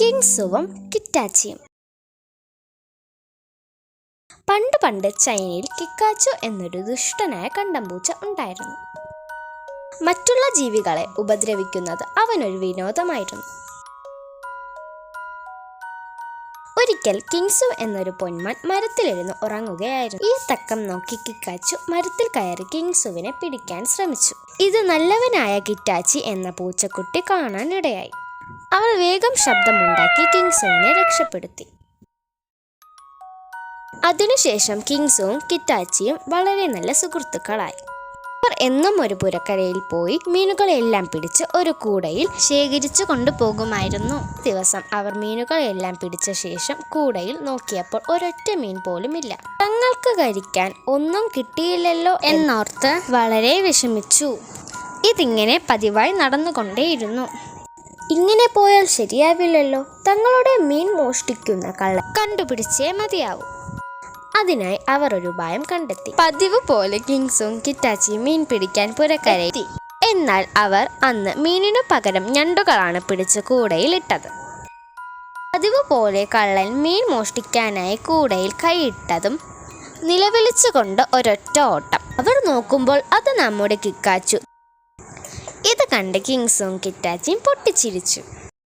കിങ്സുവും കിറ്റാച്ചിയും പണ്ട് പണ്ട് ചൈനയിൽ കിക്കാച്ചു എന്നൊരു ദുഷ്ടനായ കണ്ടംപൂച്ച ഉണ്ടായിരുന്നു. മറ്റുള്ള ജീവികളെ ഉപദ്രവിക്കുന്നത് അവനൊരു വിനോദമായിരുന്നു. ഒരിക്കൽ കിങ്സു എന്നൊരു പൊന്മാൻ മരത്തിലിരുന്ന് ഉറങ്ങുകയായിരുന്നു. ഈ തക്കം നോക്കി കിക്കാച്ചു മരത്തിൽ കയറി കിങ്സുവിനെ പിടിക്കാൻ ശ്രമിച്ചു. ഇത് നല്ലവനായ കിറ്റാച്ചി എന്ന പൂച്ചക്കുട്ടി കാണാനിടയായി. അവൾ വേഗം ശബ്ദമുണ്ടാക്കി കിങ്സോങ്ങിനെ രക്ഷപ്പെടുത്തി. അതിനുശേഷം കിങ്സോങ് കിറ്റാച്ചിയും വളരെ നല്ല സുഹൃത്തുക്കളായി. അവർ എന്നും ഒരു പുരക്കരയിൽ പോയി മീനുകളെല്ലാം പിടിച്ച് ഒരു കൂടയിൽ ശേഖരിച്ചു കൊണ്ടുപോകുമായിരുന്നു. ദിവസം അവർ മീനുകളെല്ലാം പിടിച്ച ശേഷം കൂടയിൽ നോക്കിയപ്പോൾ ഒരൊറ്റ മീൻ പോലും ഇല്ല തങ്ങൾക്ക് കഴിക്കാൻ ഒന്നും കിട്ടിയില്ലല്ലോ എന്നോർത്ത് വളരെ വിഷമിച്ചു. ഇതിങ്ങനെ പതിവായി നടന്നുകൊണ്ടേയിരുന്നു. ഇങ്ങനെ പോയാൽ ശരിയാവില്ലല്ലോ. തങ്ങളുടെ മീൻ മോഷ്ടിക്കുന്ന കള്ള കണ്ടുപിടിച്ചേ മതിയാവൂ. അതിനായി അവർ ഒരു ഉപായം കണ്ടെത്തി. പതിവ് പോലെ കിങ്സും കിറ്റാച്ചിയും മീൻ പിടിക്കാൻ പുരക്കരയെത്തി. എന്നാൽ അവർ അന്ന് മീനിനു പകരം ഞണ്ടുകളാണ് പിടിച്ച് കൂടയിലിട്ടത്. പതിവ് പോലെ കള്ളൻ മീൻ മോഷ്ടിക്കാനായി കൂടയിൽ കൈയിട്ടതും നിലവിളിച്ചുകൊണ്ട് ഒരൊറ്റ ഓട്ടം. അവർ നോക്കുമ്പോൾ അത് നമ്മുടെ കിക്കാച്ചു. ഇത് കണ്ട് കിങ്സും കിറ്റാച്ചിയും പൊട്ടിച്ചിരിച്ചു.